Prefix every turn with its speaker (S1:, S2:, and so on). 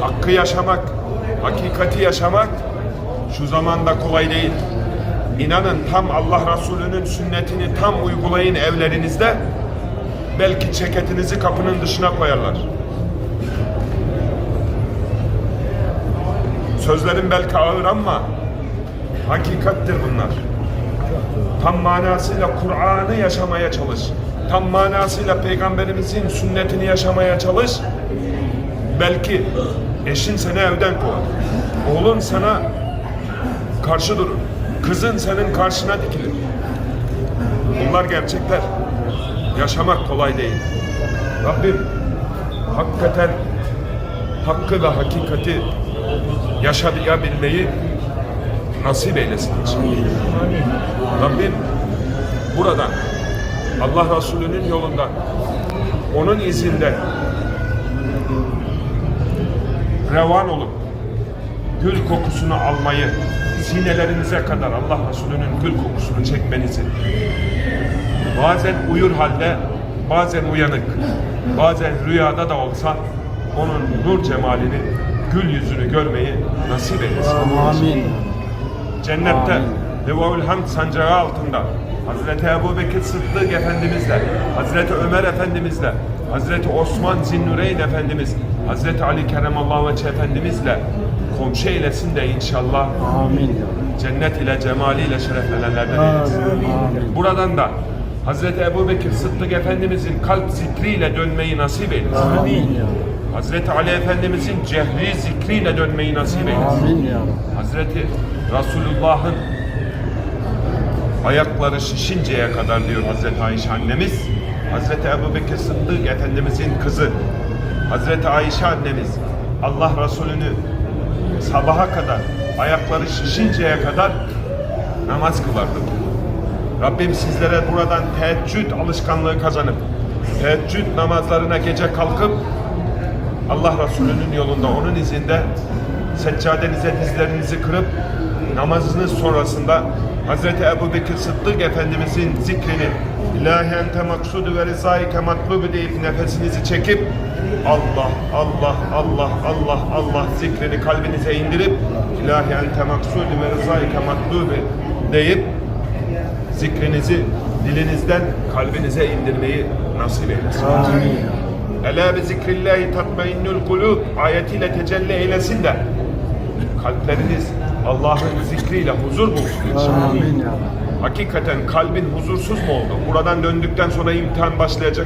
S1: Hakkı yaşamak, hakikati yaşamak şu zamanda kolay değil. İnanın tam Allah Resulü'nün sünnetini tam uygulayın evlerinizde. Belki ceketinizi kapının dışına koyarlar. Sözlerin belki ağır ama hakikattir bunlar. Tam manasıyla Kur'an'ı yaşamaya çalış. Tam manasıyla Peygamberimizin sünnetini yaşamaya çalış. Belki eşin seni evden kovar. Oğlun sana karşı durur. Kızın senin karşına dikilir. Bunlar gerçekler. Yaşamak kolay değil. Rabbim hakikaten hakkı ve hakikati yaşayabilmeyi nasip eylesin. Rabbim buradan Allah Resulü'nün yolundan onun izinde revan olup gül kokusunu almayı sinelerinize kadar Allah Resulü'nün gül kokusunu çekmenizi bazen uyur halde bazen uyanık bazen rüyada da olsa onun nur cemalini gül yüzünü görmeyi nasip eylesin.
S2: Amin.
S1: Cennette. Livaül Hamd sancağı altında Hazreti Ebu Bekir Sıddık Efendimizle, Hazreti Ömer Efendimizle, Hazreti Osman Zinnureyn Efendimiz, Hazreti Ali Keremallahu Veçhe Efendimizle komşu eylesin de inşallah
S2: Amin.
S1: cennet ile cemaliyle şereflenenlerden eylesin.
S2: Amin.
S1: Buradan da Hazreti Ebu Bekir Sıddık Efendimizin kalp zikriyle dönmeyi nasip eylesin.
S2: Amin.
S1: Hazreti Ali Efendimizin cehri zikriyle dönmeyi nasip eylesin.
S2: Amin.
S1: Hazreti Resulullah'ın ayakları şişinceye kadar diyor Hazreti Ayşe annemiz. Hazreti Ebu Bekir Sıddık Efendimizin kızı Hazreti Ayşe annemiz Allah Resulü'nü sabaha kadar ayakları şişinceye kadar namaz kılardı. Rabbim sizlere buradan teheccüd alışkanlığı kazanıp teheccüd namazlarına gece kalkıp Allah Resulü'nün yolunda onun izinde seccadenize dizlerinizi kırıp namazınız sonrasında Hz. Ebu Bekir Sıddık Efendimizin zikrini İlahi ente maksudu ve rizaike matlubu deyip nefesinizi çekip Allah, Allah, Allah, Allah, Allah zikrini kalbinize indirip İlahi ente maksudu ve rizaike matlubu deyip zikrinizi dilinizden kalbinize indirmeyi nasip eylesin.
S2: Amin.
S1: Ela bi zikrillahi tatmainnul kulub ayetiyle tecelli eylesin de kalpleriniz Allah'ın zikriyle huzur bulsun inşallah.
S2: Amin ya.
S1: Hakikaten kalbin huzursuz mu oldu? Buradan döndükten sonra imtihan başlayacak.